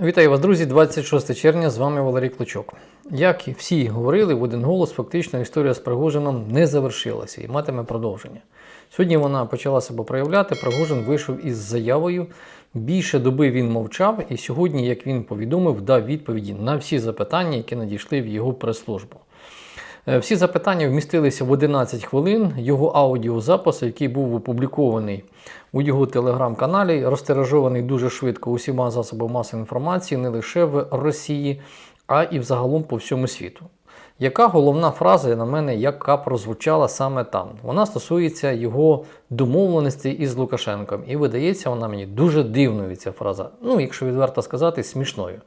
Вітаю вас, друзі! 26 червня, з вами Валерій Клочок. Як і всі говорили, в один голос фактично історія з Пригожином не завершилася і матиме продовження. Сьогодні вона почала себе проявляти. Пригожин вийшов із заявою. Більше доби він мовчав, і сьогодні, як він повідомив, дав відповіді на всі запитання, які надійшли в його прес-службу. Е, Всі запитання вмістилися в 11 хвилин. Його аудіозапис, який був опублікований у його телеграм-каналі, розтиражований дуже швидко усіма засобами масової інформації, не лише в Росії, а і взагалом по всьому світу. Яка головна фраза на мене, яка прозвучала саме там? Вона стосується його домовленостей із Лукашенком. І видається вона мені дуже дивною, ця фраза. Ну, якщо відверто сказати, смішною.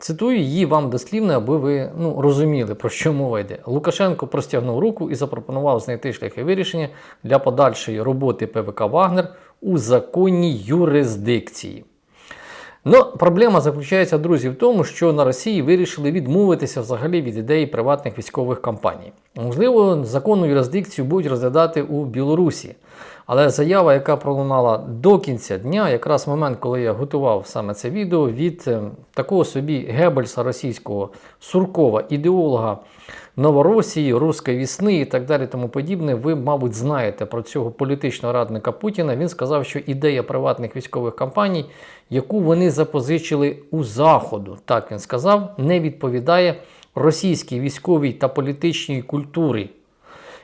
Цитую її вам дослівно, аби ви ну, розуміли, про що мова йде. Лукашенко простягнув руку і запропонував знайти шляхи вирішення для подальшої роботи ПВК Вагнер у законній юрисдикції. Ну, проблема заключається, друзі, в тому, що на Росії вирішили відмовитися взагалі від ідеї приватних військових компаній. Можливо, законну юрисдикцію будуть розглядати у Білорусі. Але заява, яка пролунала до кінця дня, якраз момент, коли я готував саме це відео, від е, такого собі Геббельса російського Суркова, ідеолога Новоросії, Руської вісни і так далі, тому подібне, ви, мабуть, знаєте про цього політичного радника Путіна. Він сказав, що ідея приватних військових компаній, яку вони запозичили у Заходу, так він сказав, не відповідає російській військовій та політичній культурі.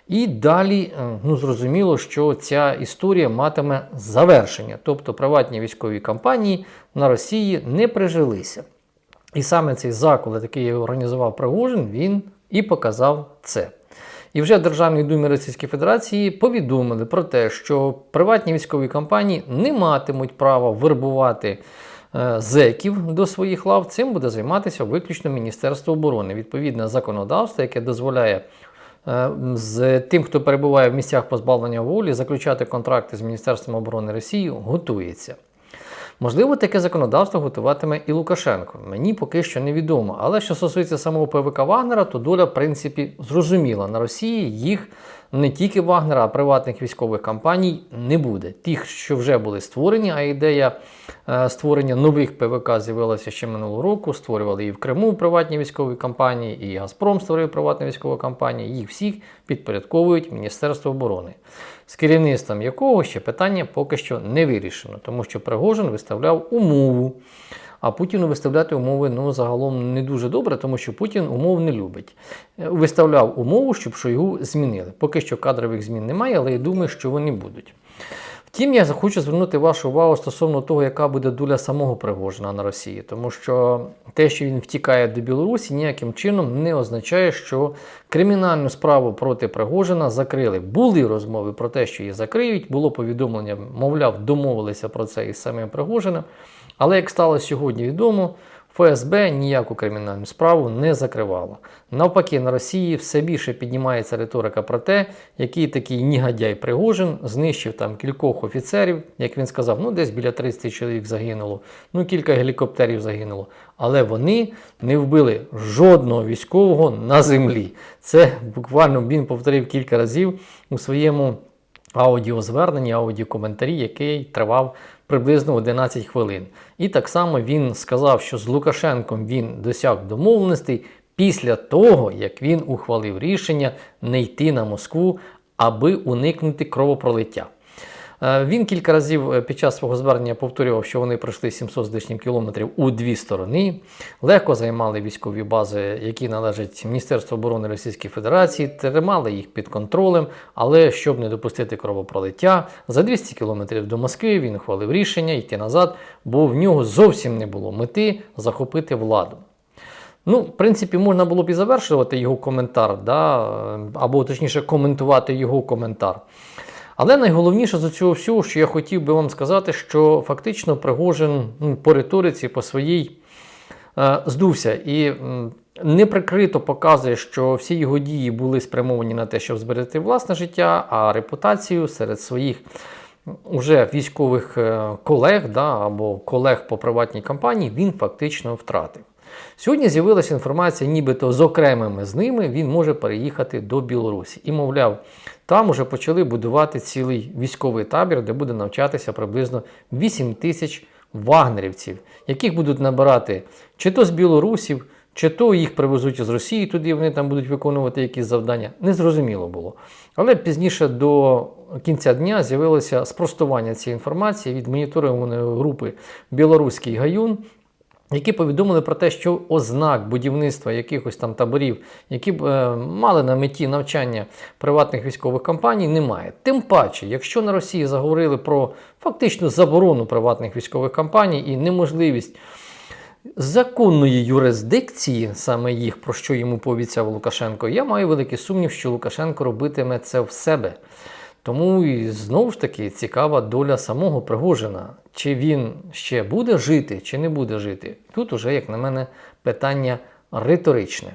І далі, е, ну зрозуміло, що ця історія матиме завершення, тобто приватні військові компанії на Росії не прижилися. І саме цей заколот, який організував Пригожин, він і показав це. І вже в Державній думі Російської Федерації повідомили про те, що приватні військові компанії не матимуть права вербувати е, зеків до своїх лав. Цим буде займатися виключно Міністерство оборони. Відповідне законодавство, яке дозволяє з тим, хто перебуває в місцях позбавлення волі, заключати контракти з Міністерством оборони Росії, готується. Можливо, таке законодавство готуватиме і Лукашенко. Мені поки що невідомо. Але що стосується самого ПВК Вагнера, то доля, в принципі, зрозуміла. На Росії їх не тільки Вагнера, а приватних військових компаній не буде. Тих, що вже були створені, а ідея е, створення нових ПВК з'явилася ще минулого року. Створювали і в Криму приватні військові компанії, і Газпром створив приватну військову компанію. Їх всіх підпорядковують Міністерство оборони з керівництвом якого ще питання поки що не вирішено, тому що Пригожин виставляв умову. А Путіну виставляти умови ну, загалом не дуже добре, тому що Путін умов не любить. Е, Виставляв умову, щоб Шойгу змінили. Поки що кадрових змін немає, але я думаю, що вони будуть. Втім, я хочу звернути вашу увагу стосовно того, яка буде доля самого Пригожина на Росії, тому що те, що він втікає до Білорусі, ніяким чином не означає, що кримінальну справу проти Пригожина закрили. Були розмови про те, що її закриють, було повідомлення, мовляв, домовилися про це із самим Пригожиним. Але як стало сьогодні відомо, ФСБ ніяку кримінальну справу не закривала. Навпаки, на Росії все більше піднімається риторика про те, який такий нігадяй Пригожин знищив там кількох офіцерів, як він сказав, ну десь біля 30 чоловік загинуло, ну кілька гелікоптерів загинуло. Але вони не вбили жодного військового на землі. Це буквально він повторив кілька разів у своєму аудіозверненні, аудіокоментарі, який тривав приблизно 11 хвилин. І так само він сказав, що з Лукашенком він досяг домовленостей після того, як він ухвалив рішення не йти на Москву, аби уникнути кровопролиття. Е, Він кілька разів е, під час свого звернення повторював, що вони пройшли 700 з лишнім кілометрів у дві сторони, легко займали військові бази, які належать Міністерству оборони Російської Федерації, тримали їх під контролем, але щоб не допустити кровопролиття, за 200 кілометрів до Москви він ухвалив рішення йти назад, бо в нього зовсім не було мети захопити владу. Ну, в принципі, можна було б і завершувати його коментар, да? або точніше коментувати його коментар. Але найголовніше з цього всього, що я хотів би вам сказати, що фактично Пригожин ну, по риториці, по своїй е, здувся і неприкрито показує, що всі його дії були спрямовані на те, щоб зберегти власне життя, а репутацію серед своїх уже військових е, колег да, або колег по приватній компанії він фактично втратив. Сьогодні з'явилася інформація, нібито з окремими з ними він може переїхати до Білорусі. І, мовляв, там уже почали будувати цілий військовий табір, де буде навчатися приблизно 8 тисяч вагнерівців, яких будуть набирати чи то з білорусів, чи то їх привезуть з Росії, туди вони там будуть виконувати якісь завдання. Незрозуміло було. Але пізніше до кінця дня з'явилося спростування цієї інформації від моніторингової групи Білоруський Гаюн, які повідомили про те, що ознак будівництва якихось там таборів, які б е, мали на меті навчання приватних військових компаній, немає. Тим паче, якщо на Росії заговорили про фактичну заборону приватних військових компаній і неможливість законної юрисдикції, саме їх, про що йому пообіцяв Лукашенко, я маю великий сумнів, що Лукашенко робитиме це в себе. Тому і знову ж таки цікава доля самого Пригожина. Чи він ще буде жити, чи не буде жити. Тут уже, як на мене, питання риторичне.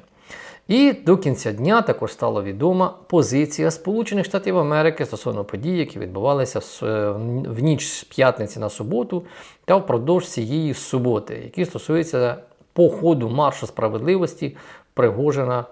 І до кінця дня також стала відома позиція Сполучених Штатів Америки стосовно подій, які відбувалися в ніч з п'ятниці на суботу та впродовж цієї суботи, які стосуються походу маршу справедливості Пригожина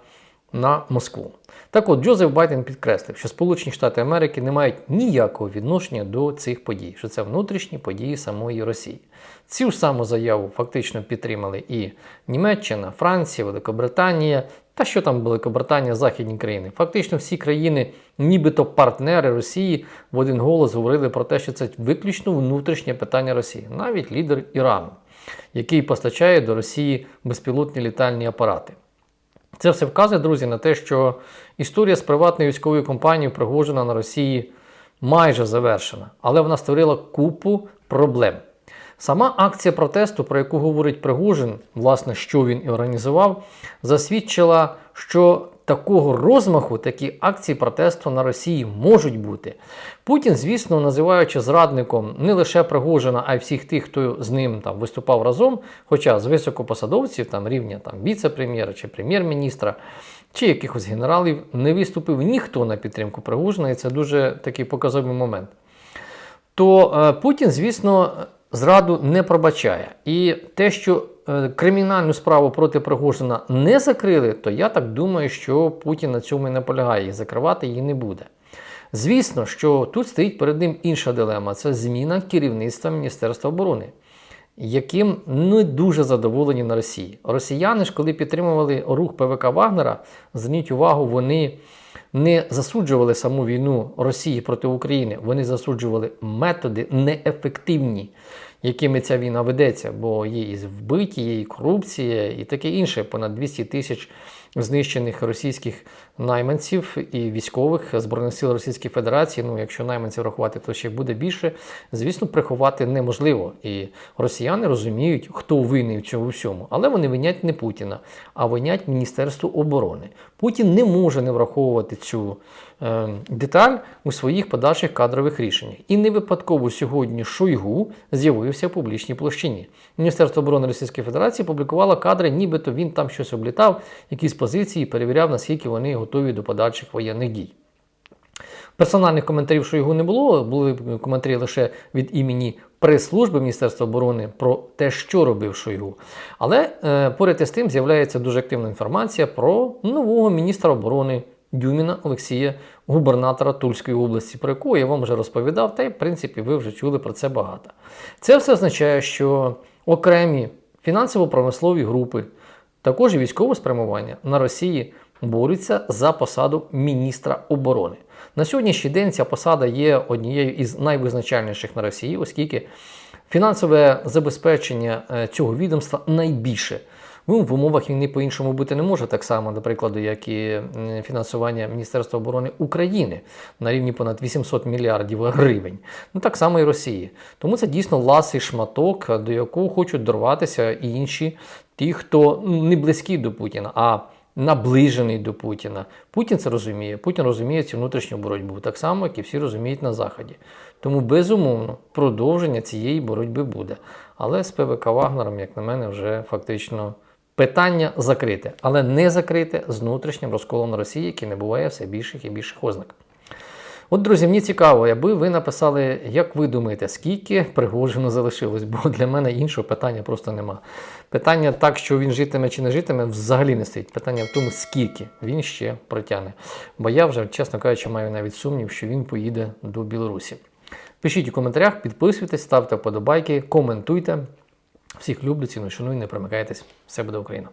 на Москву. Так от Джозеф Байден підкреслив, що Сполучені Штати Америки не мають ніякого відношення до цих подій, що це внутрішні події самої Росії. Цю саму заяву фактично підтримали і Німеччина, Франція, Великобританія, та що там Великобританія, Західні країни. Фактично всі країни, нібито партнери Росії, в один голос говорили про те, що це виключно внутрішнє питання Росії, навіть лідер Ірану, який постачає до Росії безпілотні літальні апарати. Це все вказує, друзі, на те, що історія з приватною військовою компанією Пригожина на Росії майже завершена, але вона створила купу проблем. Сама акція протесту, про яку говорить Пригожин, власне, що він і організував, засвідчила, що такого розмаху такі акції протесту на Росії можуть бути. Путін, звісно, називаючи зрадником не лише Пригожина, а й всіх тих, хто з ним там виступав разом, хоча з високопосадовців там рівня там віце-прем'єра чи прем'єр-міністра. Чи якихось генералів не виступив ніхто на підтримку Пригожина, і це дуже такий показовий момент то е, Путін, звісно, зраду не пробачає. І те, що кримінальну справу проти Пригожина не закрили, то я так думаю, що Путін на цьому і наполягає і закривати її не буде. Звісно, що тут стоїть перед ним інша дилема це зміна керівництва Міністерства оборони, яким не дуже задоволені на Росії. Росіяни ж, коли підтримували рух ПВК Вагнера, зверніть увагу, вони не засуджували саму війну Росії проти України, вони засуджували методи неефективні, якими ця війна ведеться, бо є і вбиті, є і корупція, і таке інше. Понад 200 тисяч знищених російських найманців і військових Збройних сил Російської Федерації. Ну, якщо найманців рахувати, то ще буде більше. Звісно, приховати неможливо. І росіяни розуміють, хто винний в цьому всьому. Але вони винять не Путіна, а винять Міністерство оборони. Путін не може не враховувати цю деталь у своїх подальших кадрових рішеннях. І не випадково сьогодні Шойгу з'явився в публічній площині. Міністерство оборони Російської Федерації публікувало кадри, нібито він там щось облітав, якісь позиції, перевіряв, наскільки вони готові до подальших воєнних дій. Персональних коментарів Шойгу не було, були коментарі лише від імені прес-служби Міністерства оборони про те, що робив Шойгу. Але е, поряд із тим з'являється дуже активна інформація про нового міністра оборони Дюміна Олексія, губернатора Тульської області, про яку я вам вже розповідав, та й в принципі ви вже чули про це багато. Це все означає, що окремі фінансово-промислові групи, також і військове спрямування на Росії борються за посаду міністра оборони. На сьогоднішній день ця посада є однією із найвизначальніших на Росії, оскільки фінансове забезпечення е, цього відомства найбільше. Ну, в умовах війни по-іншому бути не може, так само, до прикладу, як і фінансування Міністерства оборони України на рівні понад 800 мільярдів гривень. Ну так само і Росії. Тому це дійсно ласий шматок, до якого хочуть дорватися і інші, ті, хто не близькі до Путіна, а наближений до Путіна. Путін це розуміє. Путін розуміє цю внутрішню боротьбу, так само, як і всі розуміють на Заході. Тому, безумовно, продовження цієї боротьби буде. Але з ПВК Вагнером, як на мене, вже фактично питання закрите, але не закрите з внутрішнім розколом Росії, який набуває все більших і більших ознак. От, друзі, мені цікаво, аби ви написали, як ви думаєте, скільки Пригожину залишилось, бо для мене іншого питання просто нема. Питання так, що він житиме чи не житиме, взагалі не стоїть. Питання в тому, скільки він ще протягне. Бо я вже, чесно кажучи, маю навіть сумнів, що він поїде до Білорусі. Пишіть у коментарях, підписуйтесь, ставте вподобайки, коментуйте. Всіх люблю, ціну, шаную, не примикайтесь. Все буде Україна!